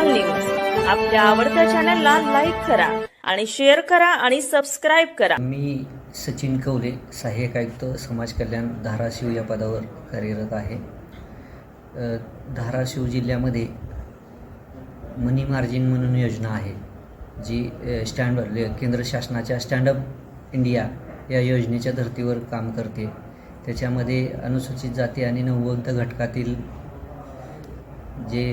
विशाल news आपल्या आवडत्या चॅनलला लाईक करा आणि शेअर करा आणि सबस्क्राईब करा. मी सचिन कवले सहाय्यक आयुक्त समाज कल्याण धाराशिव या पदावर कार्यरत आहे. धाराशिव जिल्ह्यामध्ये मनी मार्जिन म्हणून योजना आहे जी अ, स्टँड केंद्र शासनाच्या स्टँडअप इंडिया या योजनेच्या धर्तीवर काम करते. त्याच्यामध्ये अनुसूचित जाती आणि नववंत घटकातील जे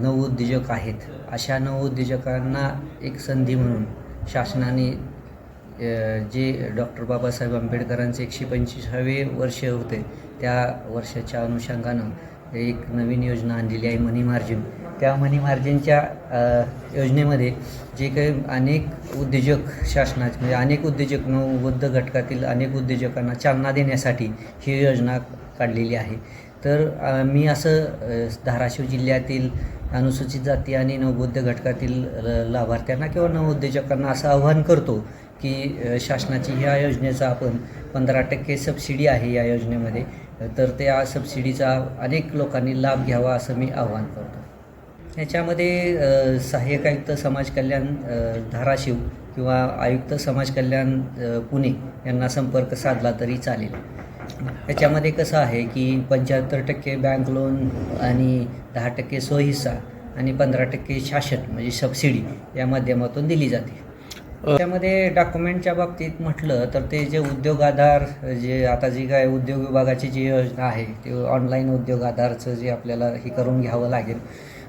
नवउद्योजक आहेत अशा नवउद्योजकांना एक संधी म्हणून शासनाने जे डॉक्टर बाबासाहेब आंबेडकरांचे एकशे पंचवीसावे वर्ष होते त्या वर्षाच्या अनुषंगानं एक नवीन योजना आणलेली आहे मनी मार्जिन. त्या मनी मार्जिनच्या योजनेमध्ये जे काही अनेक उद्योजक शासनाचे म्हणजे अनेक उद्योजक नवबद्ध घटकातील अनेक उद्योजकांना चालना देण्यासाठी ही योजना काढलेली आहे. तर मी असं धाराशिव जिल्ह्यातील अनुसूचित जाती आणि नवबौद्ध घटकातील ल- लाभार्थ्यांना किंवा नवउद्योजकांना असं आव्हान करतो की शासनाची ह्या योजनेचा आपण पंधरा टक्के सबसिडी आहे या योजनेमध्ये तर त्या सबसिडीचा अनेक लोकांनी लाभ घ्यावा असं मी आव्हान करतो. याच्यामध्ये सहाय्यक आयुक्त समाज कल्याण धाराशिव किंवा आयुक्त समाज कल्याण पुणे यांना संपर्क साधला तरी चालेल. याच्यामध्ये कसं आहे की पंच्याहत्तर टक्के बँक लोन आणि दहा टक्के स्वहिस्सा आणि पंधरा टक्के शासन म्हणजे सबसिडी या माध्यमातून दिली जाते. त्यामध्ये डॉक्युमेंटच्या बाबतीत म्हटलं तर ते जे उद्योग आधार जे आता जी काय उद्योग विभागाची जी योजना आहे ते ऑनलाईन उद्योग आधारचं जे आपल्याला हे करून घ्यावं लागेल.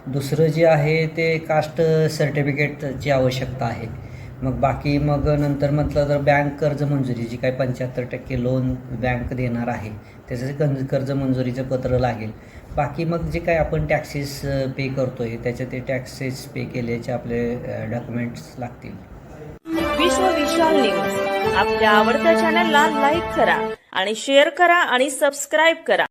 दुसरं जे आहे ते कास्ट सर्टिफिकेटची आवश्यकता आहे. मग बाकी मग नंतर म्हटलं तर बँक कर्ज मंजुरी जी काही पंच्याहत्तर टक्के लोन बँक देणार आहे त्याचं कं कर्ज मंजुरीचं पत्र लागेल. बाकी मग जे काय आपण टॅक्सेस पे करतो आहे त्याचे ते टॅक्सेस पे केल्याचे आपले डॉक्युमेंट्स लागतील. विश्व विशाल न्यूज. आपल्या आवडत्या चॅनलला लाईक करा आणि शेअर करा आणि सबस्क्राईब करा.